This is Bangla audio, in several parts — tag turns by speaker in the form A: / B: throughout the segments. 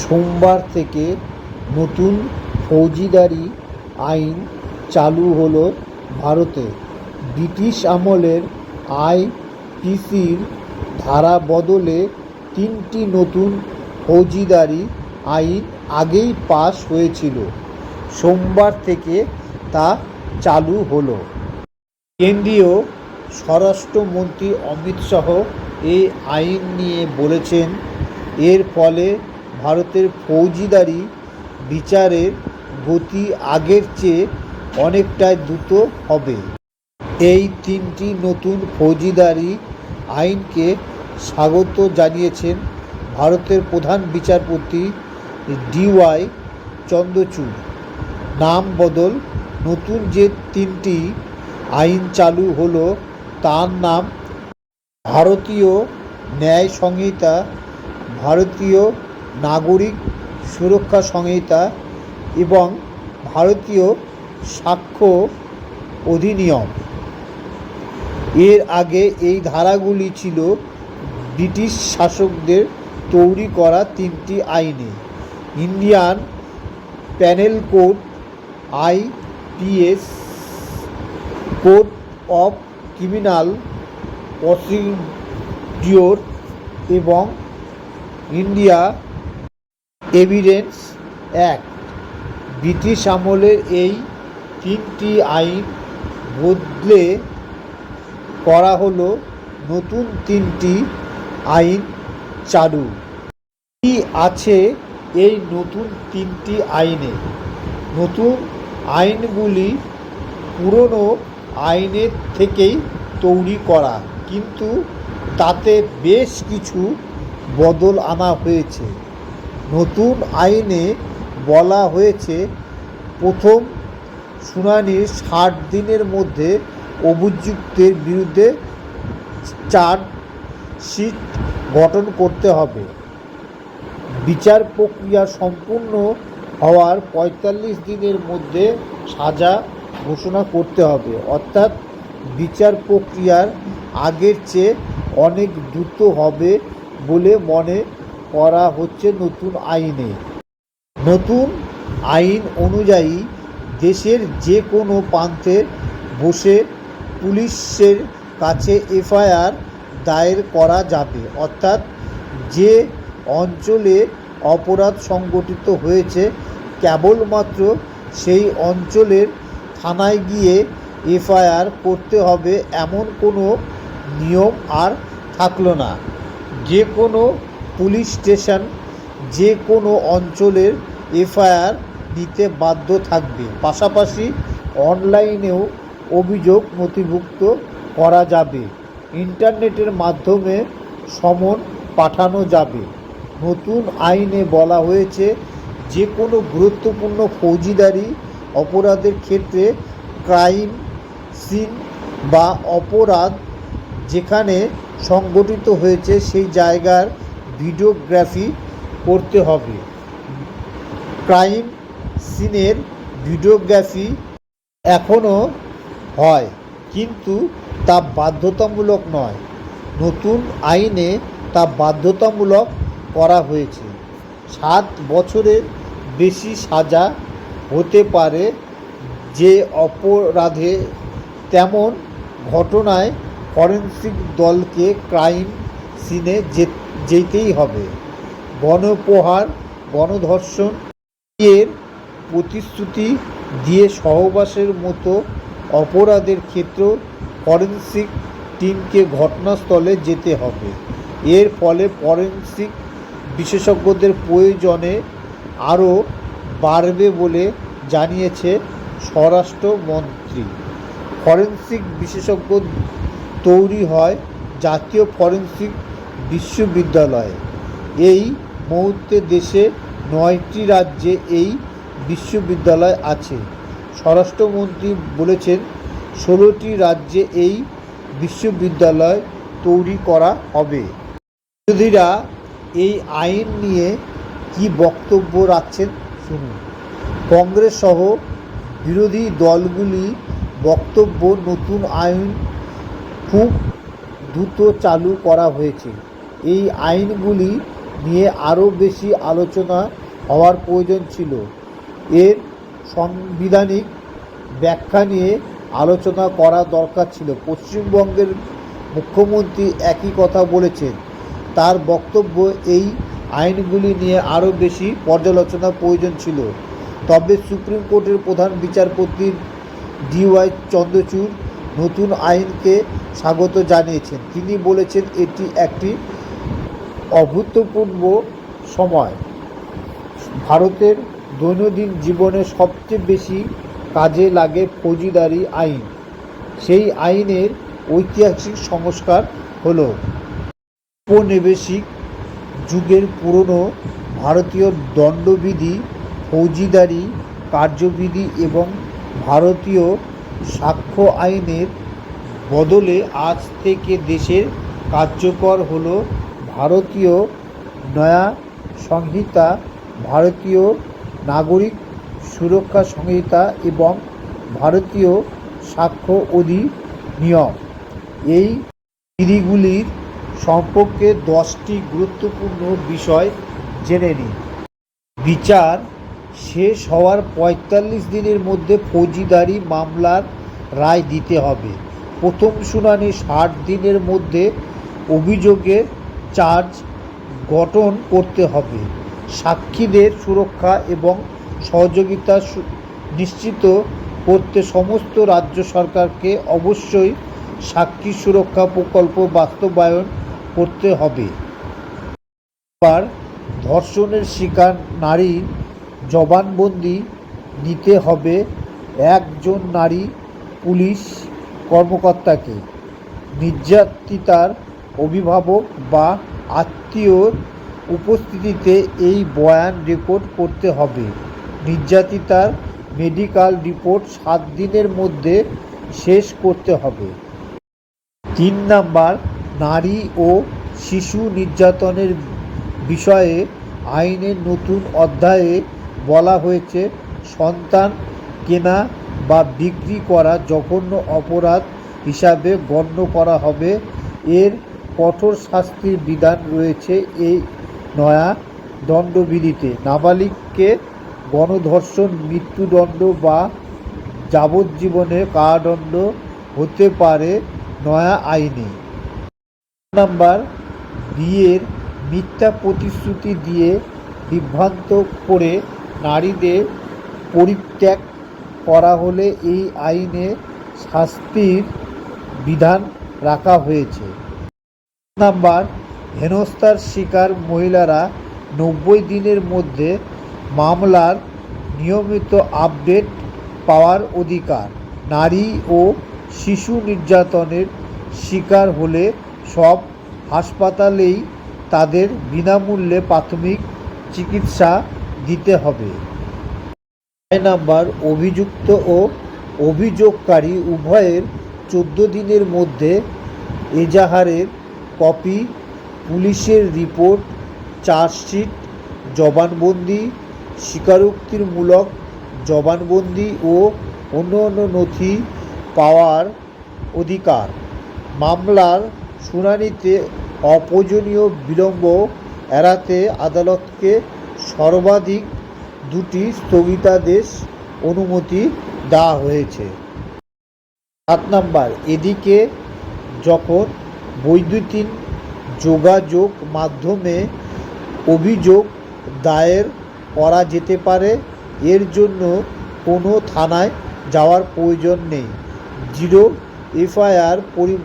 A: সোমবার থেকে নতুন ফৌজিদারি আইন চালু হলো ভারতে। ব্রিটিশ আমলের আইপিসির ধারা বদলে তিনটি নতুন ফৌজিদারি আইন আগেই পাশ হয়েছিল। সোমবার থেকে তা চালু হলো। কেন্দ্রীয় স্বরাষ্ট্রমন্ত্রী অমিত শাহ এই আইন নিয়ে বলেছেন এর ফলে ভারতের ফৌজিদারি বিচারের গতি আগের চেয়ে অনেকটাই দ্রুত হবে। এই তিনটি নতুন ফৌজিদারি আইনকে স্বাগত জানিয়েছেন ভারতের প্রধান বিচারপতি ডিওয়াই চন্দ্রচূড়। নাম বদল, নতুন যে তিনটি আইন চালু হলো তার নাম ভারতীয় ন্যায় সংহিতা ভারতীয় নাগরিক সুরক্ষা সংহিতা এবং ভারতীয় সাক্ষ্য অধিনিয়ম। এর আগে এই ধারাগুলি ছিল ব্রিটিশ শাসকদের তৈরি করা তিনটি আইনে। Indian penal code IPC code of criminal procedure এবং ইন্ডিয়া এভিডেন্স অ্যাক্ট। ব্রিটিশ আমলের এই তিনটি আইন বদলে করা হলো নতুন তিনটি আইন চালু। কি আছে এই নতুন তিনটি আইনে? নতুন আইনগুলি পুরনো আইনের থেকেই তৈরি করা, কিন্তু তাতে বেশ কিছু বদল আনা হয়েছে। নতুন আইনে বলা হয়েছে, প্রথম শুনানির ষাট দিনের মধ্যে অভিযুক্তের বিরুদ্ধে চার্জশিট গঠন করতে হবে। বিচার প্রক্রিয়া সম্পূর্ণ হওয়ার পঁয়তাল্লিশ দিনের মধ্যে সাজা ঘোষণা করতে হবে। অর্থাৎ বিচার প্রক্রিয়ার আগের চেয়ে অনেক দ্রুত হবে বলে মনে করা হচ্ছে নতুন আইনে। নতুন আইন অনুযায়ী দেশের যে কোনো প্রান্তে বসে পুলিশের কাছে এফআইআর দায়ের করা যাবে। অর্থাৎ যে অঞ্চলে অপরাধ সংগঠিত হয়েছে, কেবলমাত্র সেই অঞ্চলের থানায় গিয়ে এফআইআর করতে হবে এমন কোনো নিয়ম আর থাকল না। যে কোনো পুলিশ স্টেশন, যে কোনো অঞ্চলের এফআইআর নিতে বাধ্য থাকবে। পাশাপাশি অনলাইনেও অভিযোগ নথিভুক্ত করা যাবে। ইন্টারনেটের মাধ্যমে সমন পাঠানো যাবে। নতুন আইনে বলা হয়েছে, যে কোনো গুরুত্বপূর্ণ ফৌজিদারি অপরাধের ক্ষেত্রে ক্রাইম সিন বা অপরাধ যেখানে সংগঠিত হয়েছে, সেই জায়গার ভিডিওগ্রাফি করতে হবে। ক্রাইম সিনের ভিডিওগ্রাফি এখনও হয়, কিন্তু তা বাধ্যতামূলক নয়। নতুন আইনে তা বাধ্যতামূলক করা হয়েছে। সাত বছরের বেশি সাজা হতে পারে যে অপরাধে তেমন ঘটনায় ফরেন্সিক দলকে ক্রাইম সিনে যেতেই হবে। গণপ্রহার গণধর্ষণ এর প্রতিশ্রুতি দিয়ে সহবাসের মতো অপরাধের ক্ষেত্রেও ফরেন্সিক টিমকে ঘটনাস্থলে যেতে হবে। এর ফলে ফরেন্সিক বিশেষজ্ঞদের প্রয়োজনে আরও বাড়বে বলে জানিয়েছে স্বরাষ্ট্রমন্ত্রী। ফরেন্সিক বিশেষজ্ঞ তৈরি হয় জাতীয় ফরেন্সিক বিশ্ববিদ্যালয়ে। এই মুহূর্তে দেশে নয়টি রাজ্যে এই বিশ্ববিদ্যালয় আছে। স্বরাষ্ট্রমন্ত্রী বলেছেন, ষোলোটি রাজ্যে এই বিশ্ববিদ্যালয় তৈরি করা হবে। বিরোধীরা এই আইন নিয়ে কি বক্তব্য রাখছেন শুনুন। কংগ্রেস সহ বিরোধী দলগুলি বক্তব্য নতুন আইন খুব দ্রুত চালু করা হয়েছে। এই আইনগুলি নিয়ে আরও বেশি আলোচনা হওয়ার প্রয়োজন ছিল। এর সাংবিধানিক ব্যাখ্যা নিয়ে আলোচনা করা দরকার ছিল। পশ্চিমবঙ্গের মুখ্যমন্ত্রী একই কথা বলেছেন। তার বক্তব্য এই আইনগুলি নিয়ে আরও বেশি পর্যালোচনা প্রয়োজন ছিল। তবে সুপ্রিম কোর্টের প্রধান বিচারপতি ডিওয়াই চন্দ্রচূড় নতুন আইনকে স্বাগত জানিয়েছেন। তিনি বলেছেন, এটি একটি অভূতপূর্ব সময়। ভারতের দৈনন্দিন জীবনে সবচেয়ে বেশি কাজে লাগে ফৌজিদারি আইন। সেই আইনের ঐতিহাসিক সংস্কার হলো উপনিবেশিক যুগের পুরনো ভারতীয় দণ্ডবিধি, ফৌজিদারি, কার্যবিধি এবং ভারতীয় সাক্ষ্য আইনের বদলে আজ থেকে দেশের কার্যকর হল ভারতীয় নয়া সংহিতা, ভারতীয় নাগরিক সুরক্ষা সংহিতা এবং ভারতীয় সাক্ষ্য অধিনিয়ম। এই বিধিগুলির সম্পর্কে দশটি গুরুত্বপূর্ণ বিষয় জেনে নিন। বিচার শেষ হওয়ার পঁয়তাল্লিশ দিনের মধ্যে ফৌজিদারি মামলার রায় দিতে হবে। প্রথম শুনানি ষাট দিনের মধ্যে অভিযোগের চার্জ গঠন করতে হবে। সাক্ষীদের সুরক্ষা এবং সহযোগিতা নিশ্চিত করতে সমস্ত রাজ্য সরকারকে অবশ্যই সাক্ষী সুরক্ষা প্রকল্প বাস্তবায়ন করতে হবে। ধর্ষণের শিকার নারীর জবানবন্দি নিতে হবে একজন নারী পুলিশ কর্মকর্তাকে। নির্যাতিতার অভিভাবক বা আত্মীয়র উপস্থিতিতে এই বয়ান রেকর্ড করতে হবে। নির্যাতিতার মেডিকেল রিপোর্ট সাত দিনের মধ্যে শেষ করতে হবে। তিন নাম্বার, নারী ও শিশু নির্যাতনের বিষয়ে আইনের নতুন অধ্যায়ে বলা হয়েছে, সন্তান কেনা বা বিক্রি করা জঘন্য অপরাধ হিসাবে গণ্য করা হবে। এর কঠোর শাস্তির বিধান রয়েছে এই নয়া দণ্ডবিধিতে। নাবালিককে গণধর্ষণ, মৃত্যুদণ্ড বা যাবজ্জীবনের কারাদণ্ড হতে পারে নয়া আইনে। নাম্বার, বিয়ের মিথ্যা প্রতিশ্রুতি দিয়ে বিভ্রান্ত করে নারীদের পরিত্যাগ করা হলে এই আইনে শাস্তির বিধান রাখা হয়েছে। নাম্বার, হেনস্থার শিকার মহিলারা নব্বই দিনের মধ্যে মামলার নিয়মিত আপডেট পাওয়ার অধিকার। নারী ও শিশু নির্যাতনের শিকার হলে সব হাসপাতালেই তাদের বিনামূল্যে প্রাথমিক চিকিৎসা দিতে হবে। ছয় নাম্বার, অভিযুক্ত ও অভিযোগকারী উভয়ের চোদ্দ দিনের মধ্যে এজাহারের কপি, পুলিশের রিপোর্ট, চার্জশিট, জবানবন্দি স্বীকারোক্তির মূলক জবানবন্দি ও অন্য অন্য নথি পাওয়ার অধিকার। মামলার শুনানিতে অপ্রয়োজনীয় বিলম্ব এড়াতে আদালতকে সর্বাধিক দুটি স্থগিতাদেশ অনুমতি দেওয়া হয়েছে। সাত নাম্বার, এদিকে যখন বৈদ্যুতিন যোগাযোগ মাধ্যমে অভিযোগ দায়ের করা যেতে পারে, এর জন্য কোনো থানায় যাওয়ার প্রয়োজন নেই। জিরো এফআইআর পরি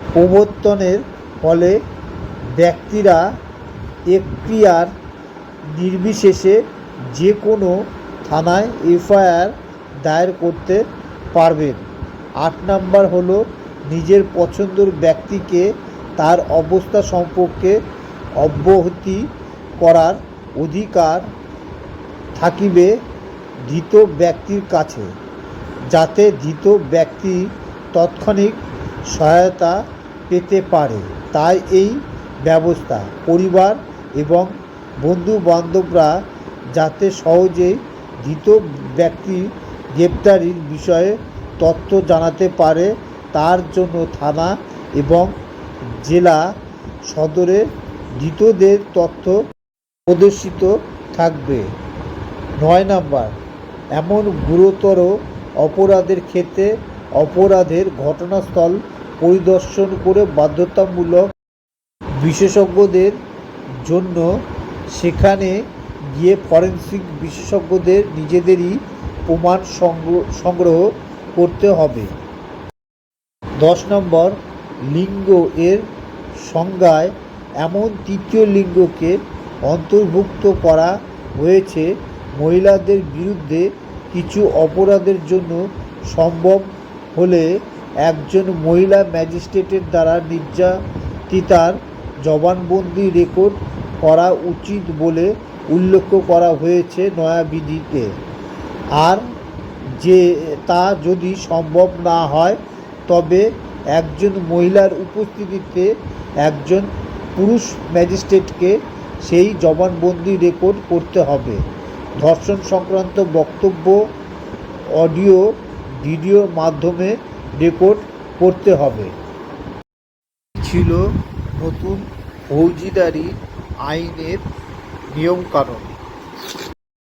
A: প্রবর্তনের ফলে ব্যক্তিরা এখতিয়ার নির্বিশেষে যে কোনো থানায় এফআইআর দায়ের করতে পারবেন। আট নাম্বার হলো নিজের পছন্দের ব্যক্তিকে তার অবস্থা সম্পর্কে অব্যাহতি করার অধিকার থাকিবে ধৃত ব্যক্তির কাছে, যাতে ধৃত ব্যক্তি তৎক্ষণিক সহায়তা পেতে পারে। তাই এই ব্যবস্থা পরিবার এবং বন্ধু বান্ধবরা যাতে সহজেই ধৃত ব্যক্তি গ্রেপ্তারির বিষয়ে তথ্য জানাতে পারে, তার জন্য থানা এবং জেলা সদরে ধৃতদের তথ্য প্রদর্শিত থাকবে। নয় নাম্বার, এমন গুরুতর অপরাধের ক্ষেত্রে অপরাধের ঘটনাস্থল পরিদর্শন করে বাধ্যতামূলক বিশেষজ্ঞদের জন্য সেখানে গিয়ে ফরেন্সিক বিশেষজ্ঞদের নিজেদেরই প্রমাণ সংগ্র- সংগ্রহ করতে হবে। দশ নম্বর, লিঙ্গ এর সংজ্ঞায় এমন তৃতীয় লিঙ্গকে অন্তর্ভুক্ত করা হয়েছে, মহিলাদের বিরুদ্ধে কিছু অপরাধের জন্য সম্ভব হলে একজন মহিলা ম্যাজিস্ট্রেটের দ্বারা নির্যাতিতার জবানবন্দি রেকর্ড করা উচিত বলে উল্লেখ করা হয়েছে নয়া বিধিতে আর যে তা যদি সম্ভব না হয়, তবে একজন মহিলার উপস্থিতিতে একজন পুরুষ ম্যাজিস্ট্রেটকে সেই জবানবন্দি রেকর্ড করতে হবে। ধর্ষণ সংক্রান্ত বক্তব্য, অডিও, ভিডিওর মাধ্যমে রেকর্ড করতে হবে। ছিল নতুন ফৌজিদারি আইনের নিয়মকানুন।